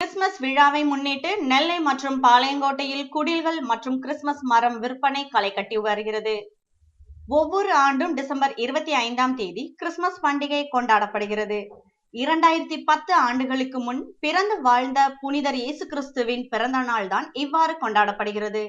Christmas விழாவை முன்னிட்டு நெல்லை மற்றும் பாளையங்கோட்டையில் குடில்கள் மற்றும் கிறிஸ்துமஸ் மரம் விற்பனை களை கட்டி வருகிறது. ஒவ்வொரு ஆண்டும் டிசம்பர் இருபத்தி ஐந்தாம் தேதி கிறிஸ்துமஸ் பண்டிகை கொண்டாடப்படுகிறது. இரண்டாயிரத்தி பத்து ஆண்டுகளுக்கு முன் பிறந்து வாழ்ந்த புனிதர் இயேசு கிறிஸ்துவின் பிறந்த நாள் தான் இவ்வாறு கொண்டாடப்படுகிறது.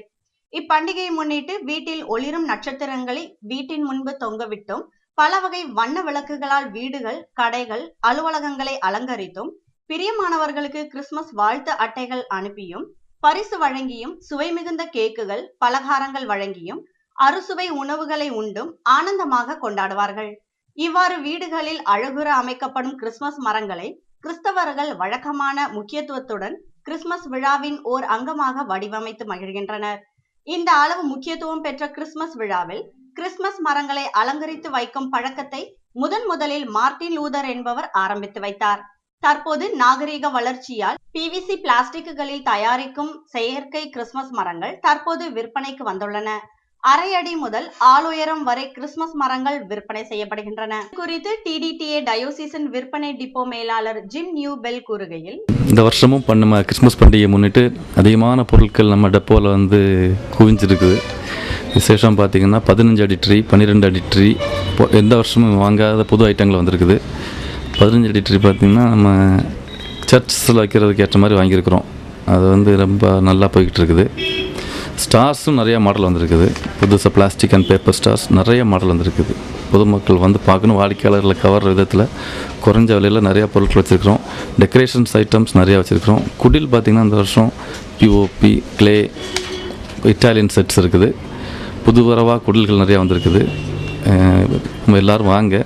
இப்பண்டிகையை முன்னிட்டு வீட்டில் ஒளிரும் நட்சத்திரங்களை வீட்டின் முன்பு தொங்கவிட்டும் பல வகை வண்ண விளக்குகளால் வீடுகள் கடைகள் அலுவலகங்களை அலங்கரித்தும் பிரியமானவர்களுக்கு கிறிஸ்துமஸ் வாழ்த்து அட்டைகள் அனுப்பியும் பரிசு வழங்கியும் சுவை மிகுந்த கேக்குகள் பலகாரங்கள் வழங்கியும் அறுசுவை உணவுகளை உண்டும் ஆனந்தமாக கொண்டாடுவார்கள். இவ்வாறு வீடுகளில் அழகுற அமைக்கப்படும் கிறிஸ்துமஸ் மரங்களை கிறிஸ்தவர்கள் வழக்கமான முக்கியத்துவத்துடன் கிறிஸ்துமஸ் விழாவின் ஓர் அங்கமாக வடிவமைத்து மகிழ்கின்றனர். இந்த அளவு முக்கியத்துவம் பெற்ற கிறிஸ்துமஸ் விழாவில் கிறிஸ்துமஸ் மரங்களை அலங்கரித்து வைக்கும் பழக்கத்தை முதன் முதலில் மார்ட்டின் லூதர் என்பவர் ஆரம்பித்து வைத்தார். தற்போது நாகரிக வளர்ச்சியால் பிவிசி பிளாஸ்டிக்குகளில் தயாரிக்கும் செயற்கை கிறிஸ்துமஸ் மரங்கள் தற்போது விற்பனைக்கு வந்துள்ளன. அரை அடி முதல் ஆளுயரம் வரை கிறிஸ்துமஸ் மரங்கள் விற்பனை செய்யப்படுகின்றன. குறித்து டிடிடிஏ டயோசிசன் விற்பனை டிப்போ மேலாளர் ஜிம் நியூ பெல் கூறுகையில் இந்த வருஷமும் பண்ண நம்ம கிறிஸ்மஸ் பண்டிகையை முன்னிட்டு அதிகமான பொருட்கள் நம்ம டெப்போவில் வந்து குவிஞ்சிருக்குது. விசேஷம் பார்த்திங்கன்னா பதினஞ்சு அடி ட்ரீ பன்னிரெண்டு அடி ட்ரீ எந்த வருஷமும் வாங்காத புது ஐட்டங்கள் வந்திருக்குது. பதினஞ்சு அடி ட்ரீ பார்த்திங்கன்னா நம்ம சர்ச்சஸில் வைக்கிறதுக்கு ஏற்ற மாதிரி வாங்கியிருக்கிறோம். அது வந்து ரொம்ப நல்லா போய்கிட்டு இருக்குது ஸ்டார்ஸும் நிறையா மாடல் வந்திருக்குது. புதுசாக பிளாஸ்டிக் அண்ட் பேப்பர் ஸ்டார்ஸ் நிறைய மாடல் வந்திருக்குது. பொதுமக்கள் வந்து பார்க்கணும். வாடிக்கையாளர்களை கவர்ற விதத்தில் குறைஞ்ச விலையில் நிறையா பொருட்கள் வச்சுருக்கிறோம். டெக்கரேஷன்ஸ் ஐட்டம்ஸ் நிறையா வச்சுருக்கிறோம். குடில் பார்த்திங்கன்னா இந்த வருஷம் பிஓபி கிளே இட்டாலியன் செட்ஸ் இருக்குது. புது வரவாக குடில்கள் நிறையா வந்திருக்குது. நம்ம எல்லோரும் வாங்க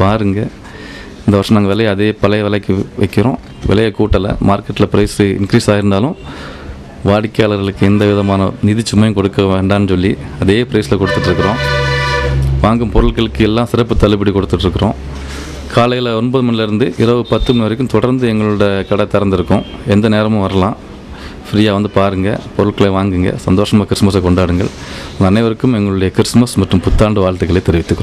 பாருங்கள் இந்த வருஷம் நாங்கள் விலையை அதே பழைய விலைக்கு வைக்கிறோம். விலையை கூட்டலை. மார்க்கெட்டில் ப்ரைஸ் இன்க்ரீஸ் ஆகிருந்தாலும் வாடிக்கையாளர்களுக்கு எந்த விதமான நிதி சுமையும் கொடுக்க வேண்டாம்னு சொல்லி அதே ப்ரைஸில் கொடுத்துட்ருக்குறோம் வாங்கும் பொருட்களுக்கு எல்லாம் சிறப்பு தள்ளுபடி கொடுத்துட்ருக்குறோம் காலையில் ஒன்பது மணிலேருந்து இரவு பத்து மணி வரைக்கும் தொடர்ந்து எங்களோட கடை திறந்துருக்கும். எந்த நேரமும் வரலாம். ஃப்ரீயாக வந்து பாருங்கள் பொருட்களை வாங்குங்க. சந்தோஷமாக கிறிஸ்மஸை கொண்டாடுங்கள். அனைவருக்கும் எங்களுடைய கிறிஸ்மஸ் மற்றும் புத்தாண்டு வாழ்த்துக்களை தெரிவித்துக்